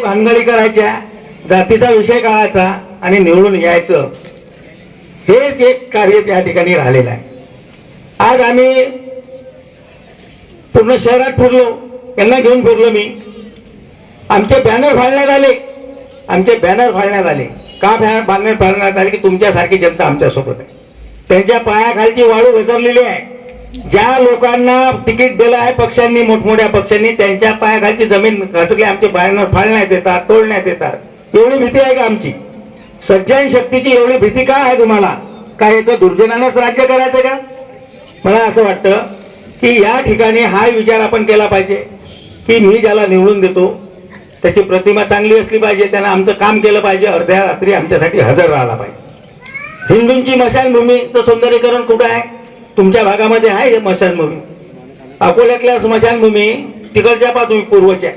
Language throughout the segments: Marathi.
भानगडी करायच्या जातीचा विषय काढायचा आणि निवडून यायचं हेच एक कार्य त्या ठिकाणी राहिलेलं आहे. आज आम्ही पूर्ण शहरात फिरलो यांना घेऊन फिरलो मी. आमचे बॅनर फाळण्यात आले. आमचे बॅनर फाळण्यात आले. का बॅनर फाळण्यात आले की तुमच्यासारखी जनता आमच्यासोबत आहे. त्यांच्या पायाखालची वाळू घसरलेली आहे. ज्या लोकांना तिकीट दिलं आहे पक्षांनी मोठमोठ्या पक्षांनी त्यांच्या पायाखालची जमीन घसरली आमचे पायांना फाळण्यात येतात तोडण्यात येतात एवढी भीती आहे का आमची? सज्जन शक्तीची एवढी भीती का आहे तुम्हाला? काय येतं दुर्जनानंच राज्य करायचं का? मला असं वाटतं की या ठिकाणी हा विचार आपण केला पाहिजे की मी ज्याला निवडून देतो त्याची प्रतिमा चांगली असली पाहिजे त्यानं आमचं काम केलं पाहिजे अर्ध्या रात्री आमच्यासाठी हजर राहिला पाहिजे. हिंदूंची मशानभूमीचं सौंदर्यीकरण कुठं आहे? तुमच्या भागामध्ये आहे हे मशानभूमी? अकोल्यातल्या स्मशानभूमी तिकडच्या पा तुम्ही पूर्वच्या.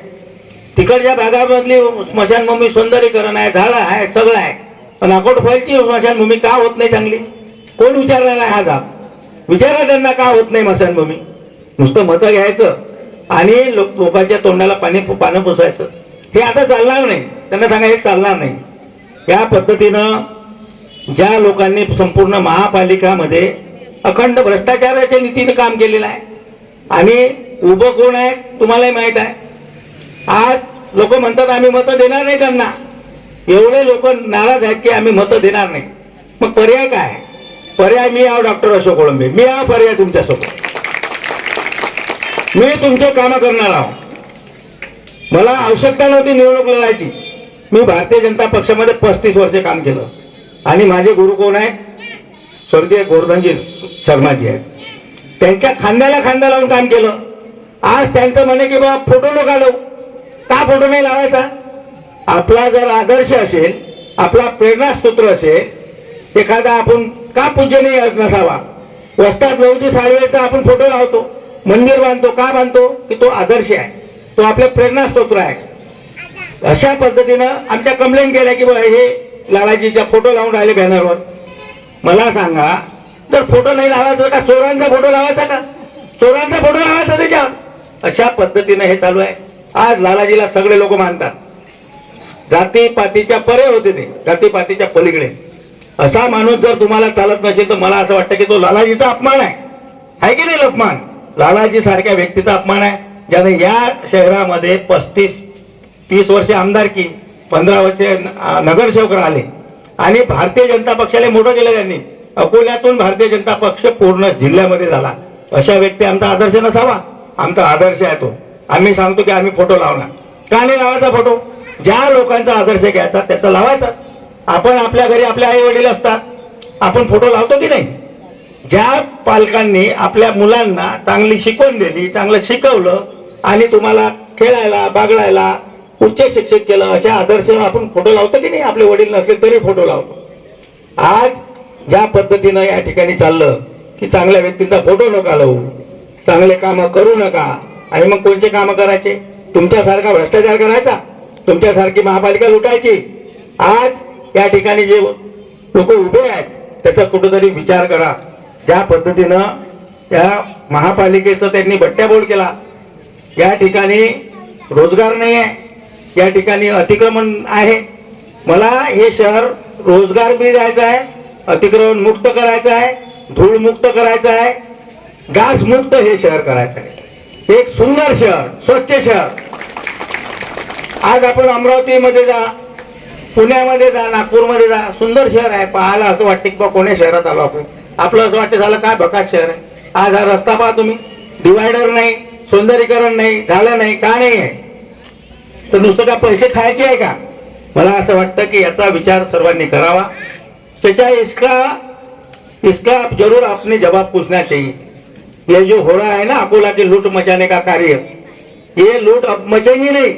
तिकडच्या भागामधली स्मशानभूमी सौंदर्यीकरण आहे झाडं आहे सगळं आहे. पण अकोट व्हायची स्मशानभूमी का होत नाही चांगली? कोण विचारलेला हा जाब विचारा त्यांना का होत नाही स्मशानभूमी नुसतं मतं घ्यायचं आणि लोक लोकांच्या तोंडाला पाणी पानं पुसायचं. हे आता चालणार नाही. त्यांना सांगा हे चालणार नाही. या पद्धतीनं ज्या लोकांनी संपूर्ण महापालिकामध्ये अखंड भ्रष्टाचाराच्या नीतीने काम केलेलं आहे. आणि उभं कोण आहे तुम्हालाही माहीत आहे. आज लोक म्हणतात आम्ही मतं देणार नाही त्यांना. एवढे लोक नाराज आहेत की आम्ही मतं देणार नाही. मग पर्याय काय? पर्याय मी आहो डॉक्टर अशोक कोळंबे. मी आहो पर्याय तुमच्यासोबत. मी तुमचे कामं करणार आहो. मला आवश्यकता नव्हती निवडणूक लढायची. मी भारतीय जनता पक्षामध्ये पस्तीस वर्षे काम केलं. आणि माझे गुरु कोण आहे स्वर्गीय गोरधनजी शर्माजी आहेत. त्यांच्या खांद्याला खांदा लावून काम केलं. आज त्यांचं म्हणे की बाबा फोटो नका लावू का फोटो नाही लावायचा? आपला जर आदर्श असेल आपला प्रेरणास्तोत्र असेल एखादा आपण का पूजनीय नसावा? वस्तात लवची साडवेचा आपण फोटो लावतो. मंदिर बांधतो का बांधतो? की तो आदर्श आहे. तो आपला प्रेरणास्तोत्र आहे. अशा पद्धतीनं आमच्या कंप्लेंट केल्या की बा हे लालाजीच्या फोटो लावून राहिले बॅनरवर मला सांगा जर फोटो नाही लावायचा का? चोरांचा फोटो लावायचा का? चोरांचा फोटो लावायचा त्याच्यावर. अशा पद्धतीनं हे चालू आहे. आज लालाजीला सगळे लोक मानतात. जातीपातीच्या परे होते ते. जातीपातीच्या पलीकडे. असा माणूस जर तुम्हाला चालत नसेल तर मला असं वाटतं की तो लालाजीचा अपमान आहे. आहे की नाही अपमान? लालाजी सारख्या व्यक्तीचा अपमान आहे ज्याने या शहरामध्ये पस्तीस तीस वर्षे आमदारकी पंधरा वर्षे नगरसेवक राहिले. आणि भारतीय जनता पक्षाला मोठं केलं त्यांनी. अकोल्यातून भारतीय जनता पक्ष पूर्ण जिल्ह्यामध्ये झाला. अशा व्यक्ती आमचा आदर्श नसावा. आमचा आदर्श आहे तो. आम्ही सांगतो की आम्ही फोटो लावणार. का नाही लावायचा फोटो. ज्या लोकांचा आदर्श घ्यायचा त्याचा लावायचा. आपण आपल्या घरी आपले आई वडील असतात. आपण फोटो लावतो की नाही? ज्या पालकांनी आपल्या मुलांना चांगली शिकवण दिली चांगलं शिकवलं आणि तुम्हाला खेळायला बागडायला उच्च शिक्षित केलं अशा आदर्श आपण फोटो लावतो की नाही? आपले वडील नसले तरी फोटो लावतो. आज ज्या पद्धतीनं या ठिकाणी चाललं की चांगल्या व्यक्तींचा फोटो नका लावू चांगले कामं करू नका. आणि मग कोणते कामं करायचे? तुमच्यासारखा भ्रष्टाचार करायचा. तुमच्यासारखी महापालिका लुटायची. आज या ठिकाणी जे लोक उभे आहेत त्याचा कुठंतरी विचार करा. ज्या पद्धतीनं या महापालिकेचं त्यांनी बट्ट्याबोड केला या ठिकाणी रोजगार नाही आहे या ठिकाणी अतिक्रमण आहे. मला हे शहर रोजगार बी द्यायचं आहे अतिक्रमण मुक्त करायचं आहे धूळ मुक्त करायचं आहे गास मुक्त हे शहर करायचं आहे. एक सुंदर शहर स्वच्छ शहर. आज आपण अमरावतीमध्ये जा पुण्यामध्ये जा नागपूरमध्ये जा सुंदर शहर आहे. पाहायला असं वाटते की बा कोण्या शहरात आलो आपण. आपलं असं वाटतं झालं काय बकास शहर आहे? आज हा रस्ता पहा तुम्ही. डिवायडर नाही सौंदर्यीकरण नाही झालं नाही का नाही आहे? तर नुसतं का पैसे खायचे आहे का? मला असं वाटतं की याचा विचार सर्वांनी करावा. त्याच्या इसका इसका जरूर आपने जवाब पूछना चाहिए. ये जो हो रहा है ना अकोला के लूट मचाने का कार्य ये लूट अब मचेंगी नहीं.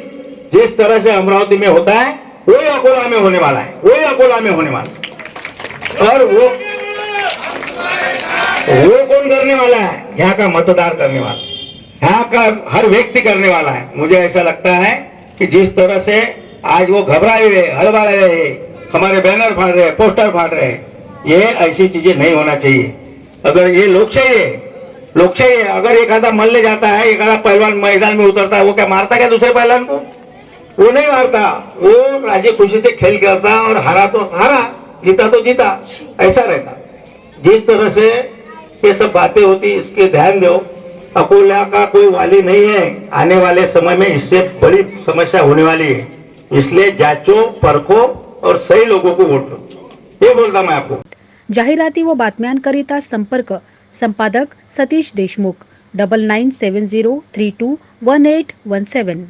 जिस तरह से अमरावती में होता है वही अकोला में होने वाला है वही अकोला में होने वाला है। और वो वो कौन करने वाला है? यहाँ का मतदार करने वाला यहाँ का हर व्यक्ति करने वाला है। मुझे ऐसा लगता है कि जिस तरह से आज वो घबराए हुए हड़बा रहे हमारे बैनर फाड़ रहे पोस्टर फाड़ रहे ये ऐसी चीजें नहीं होना चाहिए। अगर ये लोकशाही है लोकशाही है अगर एक आधा मल्ले जाता है एक आधा पहलवान मैदान में उतरता है वो क्या मारता क्या दूसरे पहलवान को? वो नहीं मारता वो राजी खुशी से खेल करता और हारा तो हारा जीता तो जीता ऐसा रहता। जिस तरह से ये सब बातें होती इसके ध्यान दो। अकोला का कोई वाली नहीं है। आने वाले समय में इससे बड़ी समस्या होने वाली है। इसलिए जांचो, परखो और सही लोगों को वोट ये बोलता मैं आपको। जाहिराती व बातम्यांकरिता संपर्क संपादक Satish Deshmukh, double nine seven zero three two one eight one seven.